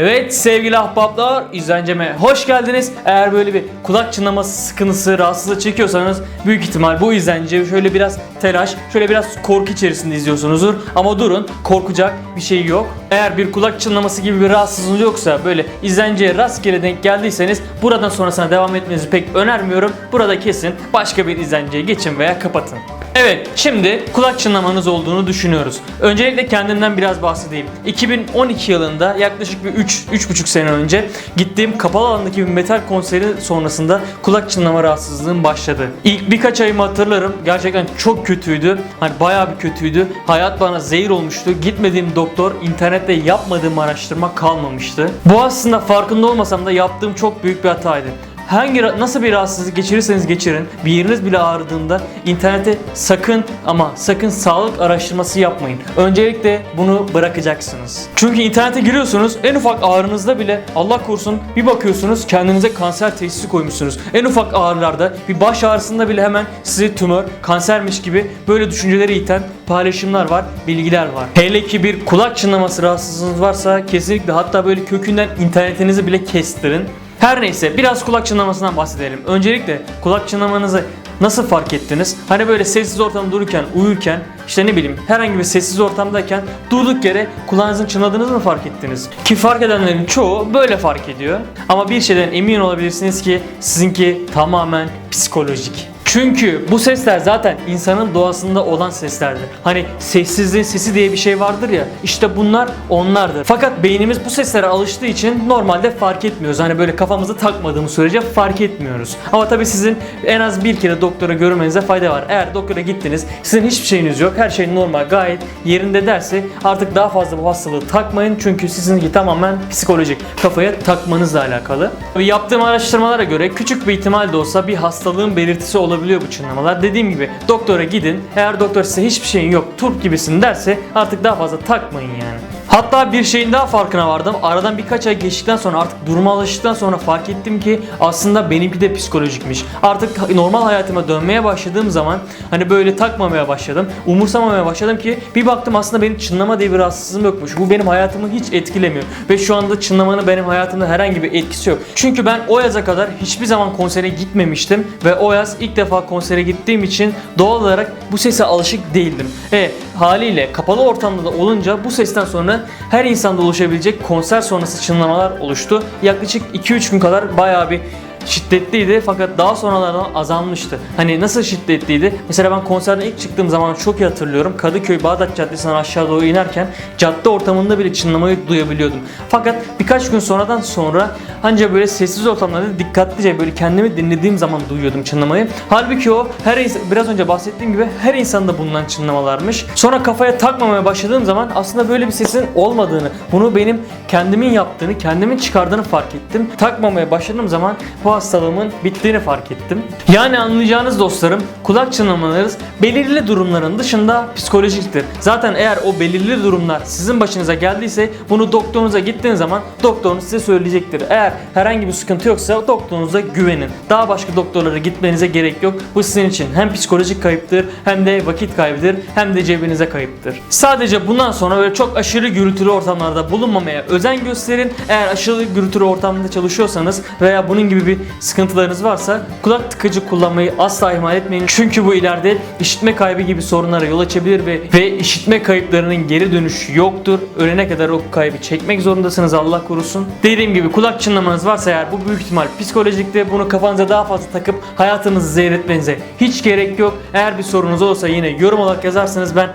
Evet sevgili ahbaplar izlenceme hoş geldiniz. Eğer böyle bir kulak çınlaması sıkıntısı, rahatsızlığı çekiyorsanız büyük ihtimal bu izlence şöyle biraz telaş, şöyle biraz korku içerisinde izliyorsunuzdur. Ama durun korkacak bir şey yok. Eğer bir kulak çınlaması gibi bir rahatsızlığınız yoksa böyle izlenceye rastgele denk geldiyseniz buradan sonrasına devam etmenizi pek önermiyorum. Burada kesin başka bir izlenceye geçin veya kapatın. Evet, şimdi kulak çınlamanız olduğunu düşünüyoruz. Öncelikle kendimden biraz bahsedeyim. 2012 yılında yaklaşık bir 3 3,5 sene önce gittiğim kapalı alandaki bir metal konseri sonrasında kulak çınlama rahatsızlığım başladı. İlk birkaç ayımı hatırlarım. Gerçekten çok kötüydü. Hani bayağı bir kötüydü. Hayat bana zehir olmuştu. Gitmediğim doktor, internette yapmadığım araştırma kalmamıştı. Bu aslında farkında olmasam da yaptığım çok büyük bir hataydı. Hangi nasıl bir rahatsızlık geçirirseniz geçirin bir yeriniz bile ağrıdığında internete sakın ama sakın sağlık araştırması yapmayın. Öncelikle bunu bırakacaksınız. Çünkü internete giriyorsunuz en ufak ağrınızda bile Allah korusun bir bakıyorsunuz kendinize kanser teşhisi koymuşsunuz. En ufak ağrılarda bir baş ağrısında bile hemen sizi tümör, kansermiş gibi böyle düşünceleri iten paylaşımlar var, bilgiler var. Hele ki bir kulak çınlaması rahatsızlığınız varsa kesinlikle hatta böyle kökünden internetinizi bile kestirin. Her neyse biraz kulak çınlamasından bahsedelim. Öncelikle kulak çınlamanızı nasıl fark ettiniz? Hani böyle sessiz ortamda dururken, uyurken, işte ne bileyim herhangi bir sessiz ortamdayken durduk yere kulağınızın çınladığınızı mı fark ettiniz? Ki fark edenlerin çoğu böyle fark ediyor. Ama bir şeyden emin olabilirsiniz ki sizinki tamamen psikolojik. Çünkü bu sesler zaten insanın doğasında olan seslerdir. Hani sessizliğin sesi diye bir şey vardır ya. işte bunlar onlardır. Fakat beynimiz bu seslere alıştığı için normalde fark etmiyoruz. Hani böyle kafamızı takmadığımız sürece fark etmiyoruz. Ama tabii sizin en az bir kere doktora görmenize fayda var. Eğer doktora gittiniz, sizin hiçbir şeyiniz yok. Her şey normal, gayet yerinde derse artık daha fazla bu hastalığı takmayın. Çünkü sizinki tamamen psikolojik. Kafaya takmanızla alakalı. Yaptığım araştırmalara göre küçük bir ihtimal de olsa bir hastalığın belirtisi olabiliyor bu çınlamalar. Dediğim gibi doktora gidin. Eğer doktor size hiçbir şeyin yok, turp gibisin derse artık daha fazla takmayın yani. Hatta bir şeyin daha farkına vardım. Aradan birkaç ay geçtikten sonra artık duruma alıştıktan sonra fark ettim ki aslında benimki de psikolojikmiş. Artık normal hayatıma dönmeye başladığım zaman hani böyle takmamaya başladım. Umursamamaya başladım ki bir baktım aslında benim çınlama diye bir rahatsızlığım yokmuş. Bu benim hayatımı hiç etkilemiyor. Ve şu anda çınlamanın benim hayatımda herhangi bir etkisi yok. Çünkü ben o yaza kadar hiçbir zaman konsere gitmemiştim. Ve o yaz ilk defa konsere gittiğim için doğal olarak bu sese alışık değildim. E haliyle kapalı ortamda da olunca bu sesten sonra her insanda oluşabilecek konser sonrası çınlamalar oluştu. Yaklaşık 2-3 gün kadar bayağı bir şiddetliydi fakat daha sonralardan azalmıştı. Hani nasıl şiddetliydi? Mesela ben konserden ilk çıktığım zaman çok iyi hatırlıyorum. Kadıköy Bağdat Caddesi'nden aşağı doğru inerken cadde ortamında bile çınlamayı duyabiliyordum. Fakat birkaç gün sonradan sonra anca böyle sessiz ortamlarda dikkatlice böyle kendimi dinlediğim zaman duyuyordum çınlamayı. Halbuki o her biraz önce bahsettiğim gibi her insanda bulunan çınlamalarmış. Sonra kafaya takmamaya başladığım zaman aslında böyle bir sesin olmadığını, bunu benim kendimin yaptığını, kendimin çıkardığını fark ettim. Takmamaya başladığım zaman bu hastalığımın bittiğini fark ettim. Yani anlayacağınız dostlarım kulak çınlamalarınız belirli durumların dışında psikolojiktir. Zaten eğer o belirli durumlar sizin başınıza geldiyse bunu doktorunuza gittiğiniz zaman doktorunuz size söyleyecektir. Eğer herhangi bir sıkıntı yoksa doktorunuza güvenin. Daha başka doktorlara gitmenize gerek yok. Bu sizin için hem psikolojik kayıptır hem de vakit kaybıdır hem de cebinize kayıptır. Sadece bundan sonra böyle çok aşırı gürültülü ortamlarda bulunmamaya özen gösterin. Eğer aşırı gürültülü ortamda çalışıyorsanız veya bunun gibi bir sıkıntılarınız varsa kulak tıkacı kullanmayı asla ihmal etmeyin. Çünkü bu ileride işitme kaybı gibi sorunlara yol açabilir ve ve işitme kayıplarının geri dönüşü yoktur. Ölene kadar o kaybı çekmek zorundasınız Allah korusun. Dediğim gibi kulak çınlamanız varsa eğer bu büyük ihtimal psikolojikte bunu kafanıza daha fazla takıp hayatınızı zehir etmenize hiç gerek yok. Eğer bir sorunuz olsa yine yorum olarak yazarsanız ben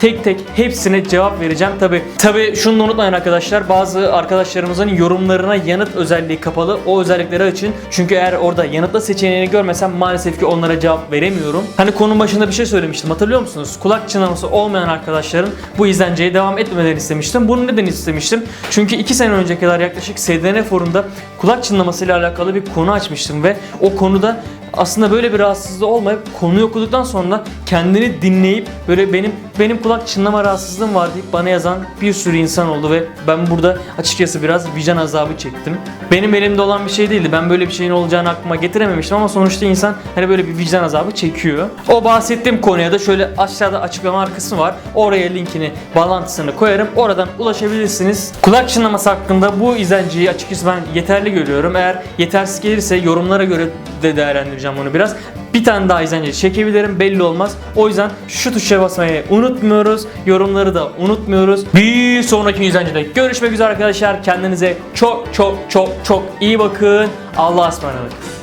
tek tek hepsine cevap vereceğim. Tabi tabi şunu da unutmayın arkadaşlar. Bazı arkadaşlarımızın yorumlarına yanıt özelliği kapalı. O özellikleri açın. Çünkü eğer orada yanıtla seçeneğini görmesem maalesef ki onlara cevap veremiyorum. Hani konunun başında bir şey söylemiştim. Hatırlıyor musunuz? Kulak çınlaması olmayan arkadaşların bu izlenceye devam etmelerini istemiştim. Bunu neden istemiştim? Çünkü 2 sene önce kadar yaklaşık SDN forumda kulak çınlaması ile alakalı bir konu açmıştım ve o konuda aslında böyle bir rahatsızlığı olmayıp konuyu okuduktan sonra kendini dinleyip böyle benim benim kulak çınlama rahatsızlığım var deyip bana yazan bir sürü insan oldu ve ben burada açıkçası biraz vicdan azabı çektim. Benim elimde olan bir şey değildi. Ben böyle bir şeyin olacağını aklıma getirememiştim ama sonuçta insan hani böyle bir vicdan azabı çekiyor. O bahsettiğim konuya da şöyle aşağıda açıklama kısmı var. Oraya linkini, bağlantısını koyarım. Oradan ulaşabilirsiniz. Kulak çınlaması hakkında bu izlenciyi açıkçası ben yeterli görüyorum. Eğer yetersiz gelirse yorumlara göre de değerlendireceğim bunu biraz. Tane daha izlence çekebilirim belli olmaz. O yüzden şu tuşa basmayı unutmuyoruz. Yorumları da unutmuyoruz. Bir sonraki izlencede görüşmek üzere arkadaşlar. Kendinize çok çok çok çok iyi bakın. Allah'a ısmarladık.